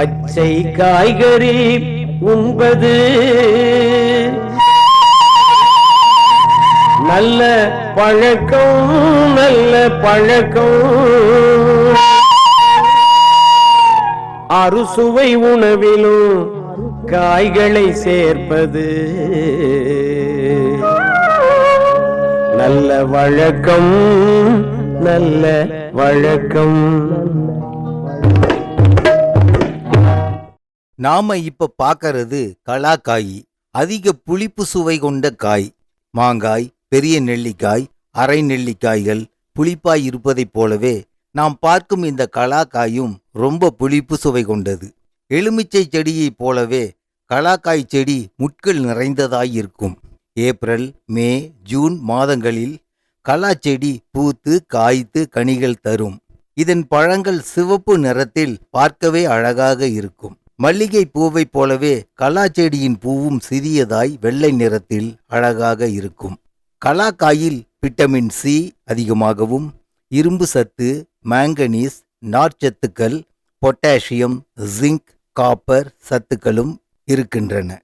பச்சை காய்கறி உண்பது. நல்ல பழக்கம் நல்ல பழக்கம். அறுசுவை உணவிலும் காய்களை சேர்ப்பது. நல்ல வழக்கம் நல்ல வழக்கம். நாம இப்ப பார்க்கறது கலாக்காய் அதிக புளிப்பு சுவை கொண்ட காய். மாங்காய் பெரிய நெல்லிக்காய் அரை நெல்லிக்காய்கள் புளிப்பாய் இருப்பதைப் போலவே நாம் பார்க்கும் இந்த கலாக்காயும் ரொம்ப புளிப்பு சுவை கொண்டது. எலுமிச்சை செடியைப் போலவே கலாக்காய் செடி முட்கள் நிறைந்ததாய் இருக்கும் ஏப்ரல் மே ஜூன் மாதங்களில் கலா செடி பூத்து காய்த்து கனிகள் தரும். இதன் பழங்கள் சிவப்பு நிறத்தில் பார்க்கவே அழகாக இருக்கும். மல்லிகை பூவைப் போலவே கலாச்செடியின் பூவும் சிறியதாய் வெள்ளை நிறத்தில் அழகாக இருக்கும். கலாக்காயில் விட்டமின் சி அதிகமாகவும் இரும்பு சத்து மாங்கனீஸ் நார்ச்சத்துக்கள் பொட்டாசியம் ஜிங்க் காப்பர் சத்துக்களும் இருக்கின்றன.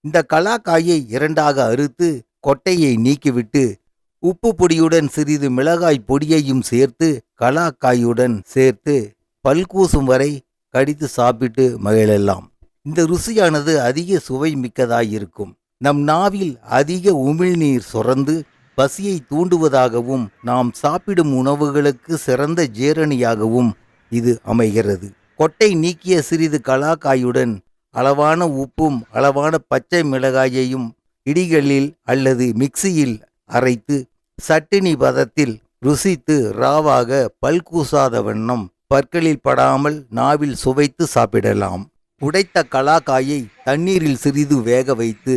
இந்த கலாக்காயை இரண்டாக அறுத்து கொட்டையை நீக்கிவிட்டு உப்பு பொடியுடன் சிறிது மிளகாய் பொடியையும் சேர்த்து கலாக்காயுடன் சேர்த்து பல்கூசும் வரை கடித்து சாப்பிட்டு மகிழலாம் இந்த ருசியானது அதிக சுவை மிக்கதாயிருக்கும். நம் நாவில் அதிக உமிழ்நீர் சுரந்து பசியை தூண்டுவதாகவும் நாம் சாப்பிடும் உணவுகளுக்கு சிறந்த ஜேரணியாகவும் இது அமைகிறது. கொட்டை நீக்கிய சிறிது கலாக்காயுடன் அளவான உப்பும் அளவான பச்சை மிளகாயையும் இடிகளில் அல்லது மிக்சியில் அரைத்து சட்டினி பதத்தில் ருசித்து ராவாக பல்கூசாத வண்ணம் பற்களில் படாமல் நாவில் சுவைத்து சாப்பிடலாம். உடைத்த கலாக்காயை தண்ணீரில் சிறிது வேக வைத்து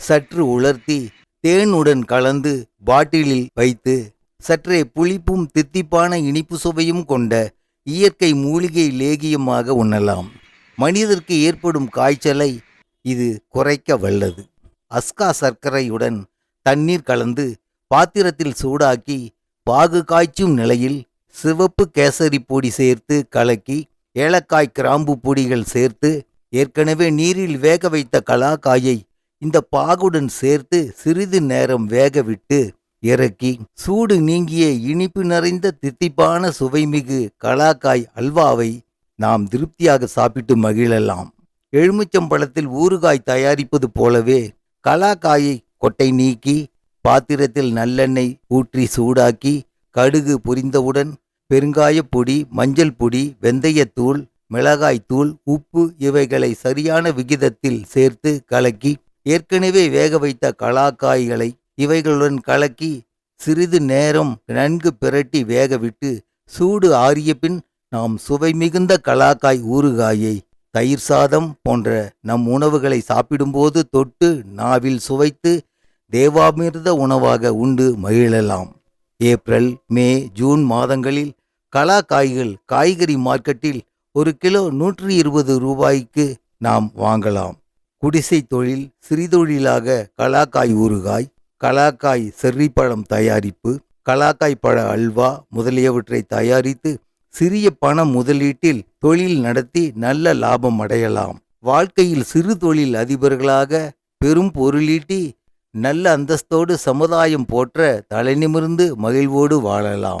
சற்று உலர்த்தி தேனுடன் கலந்து பாட்டிலில் வைத்து சற்றே புளிப்பும் தித்திப்பான இனிப்பு சுவையும் கொண்ட இயற்கை மூலிகை லேகியமாக உண்ணலாம். மனிதருக்கு ஏற்படும் காய்ச்சலை இது குறைக்க வல்லது. அஸ்கா சர்க்கரையுடன் தண்ணீர் கலந்து பாத்திரத்தில் சூடாக்கி பாகு காய்ச்சும் நிலையில் சிவப்பு கேசரி பொடி சேர்த்து கலக்கி ஏலக்காய் கிராம்பு பொடிகள் சேர்த்து ஏற்கனவே நீரில் வேக வைத்த கலாக்காயை இந்த பாகுடன் சேர்த்து சிறிது நேரம் வேக விட்டு இறக்கி சூடு நீங்கிய இனிப்பு நிறைந்த தித்திப்பான சுவைமிகு கலாக்காய் அல்வாவை நாம் திருப்தியாக சாப்பிட்டு மகிழலாம். எலுமிச்சம்பழத்தில் ஊறுகாய் தயாரிப்பது போலவே கலாக்காயை கொட்டை நீக்கி பாத்திரத்தில் நல்லெண்ணெய் ஊற்றி சூடாக்கி கடுகு பொரிந்தவுடன் பெருங்காயப் பொடி மஞ்சள் பொடி வெந்தயத்தூள் மிளகாய்த்தூள் உப்பு இவைகளை சரியான விகிதத்தில் சேர்த்து கலக்கி ஏற்கனவே வேக வைத்த கலாக்காய்களை இவைகளுடன் கலக்கி சிறிது நேரம் நன்கு பிரட்டி வேகவிட்டு சூடு ஆறிய பின் நாம் சுவை மிகுந்த கலாக்காய் ஊறுகாயை தயிர் சாதம் போன்ற நம் உணவுகளை சாப்பிடும்போது தொட்டு நாவில் சுவைத்து தேவாமிர்த உணவாக உண்டு மகிழலாம். ஏப்ரல் மே ஜூன் மாதங்களில் கலாக்காய்கள் காய்கறி மார்க்கெட்டில் ஒரு கிலோ நூற்றி இருபது ரூபாய்க்கு நாம் வாங்கலாம். குடிசை தொழில் சிறிதொழிலாக கலாக்காய் ஊறுகாய் கலாக்காய் செர்ரிப்பழம் தயாரிப்பு கலாக்காய் பழ அல்வா முதலியவற்றை தயாரித்து சிறிய பண முதலீட்டில் தொழில் நடத்தி நல்ல லாபம் அடையலாம். வாழ்க்கையில் சிறு தொழில் அதிபர்களாக பெரும் பொருளீட்டி நல்ல அந்தஸ்தோடு சமுதாயம் போற்ற தலைநிமிர்ந்து மகிழ்வோடு வாழலாம்.